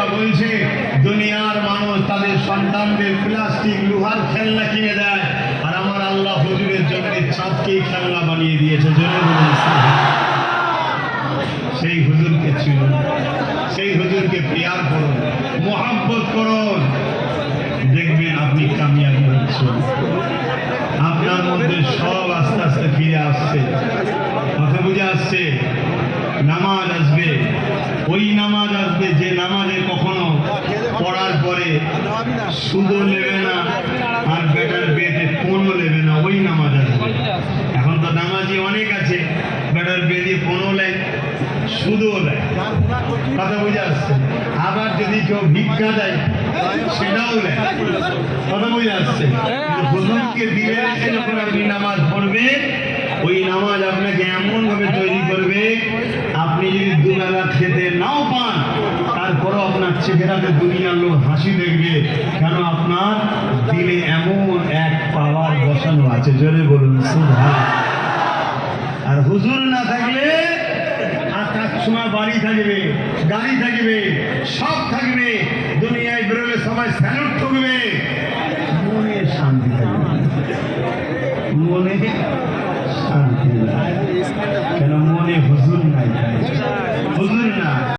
বা বলছে, দুনিয়ার মানুষ তাদের সন্তানদের প্লাস্টিক লোহার খেলনা কিনে দেয়, আর আমার আল্লাহ হুজুরের জন্য চাঁদকেই খেলনা বানিয়ে দিয়েছে সেই হুজুরকে চিনুন, সেই হুজুরকে প্রিয়ার করুন, মোহাব্বত করুন। দেখবেন আপনি কামিয়াবি হচ্ছেন। আপনার মধ্যে সব আস্তে আস্তে ফিরে আসছে। কথা বুঝে আসছে? নামাজ আসবে। ওই নামাজ আসবে যে নামাজে সুদও নেবে না, আর বেটার বেতে কোনও নেবে না, ওই নামাজ আসবে এখন তো নামাজি অনেক আছে, বেটার বেদে কোনও নেয়, সুদও দেয় কথা বুঝে আসছে? আবার যদি কেউ ভিক্ষা দেয়, সেটাও দেয় কথা বুঝে আসছে? হুজুরকে দিলে যখন আপনি নামাজ পড়বেন ওই নামাজ আপনাকে এমন ভাবে তৈরি করবে, আপনি যদি দুবেলা খেতে নাও আপনার চেহারাতে দুনিয়ার লোক হাসি দেখবে। কেন আপনার দিলে এমন এক পাওয়ার বসানো আছে? জোরে বলুন আর হুজুর না থাকলে বাড়ি থাকবে, গাড়ি থাকবে, সব থাকবে, দুনিয়ায় বেরোলে সবাই স্যালুট ঠুকবে। মনে শান্তি থাকবে। মনে শান্তি কেন মনে হুজুর নাই?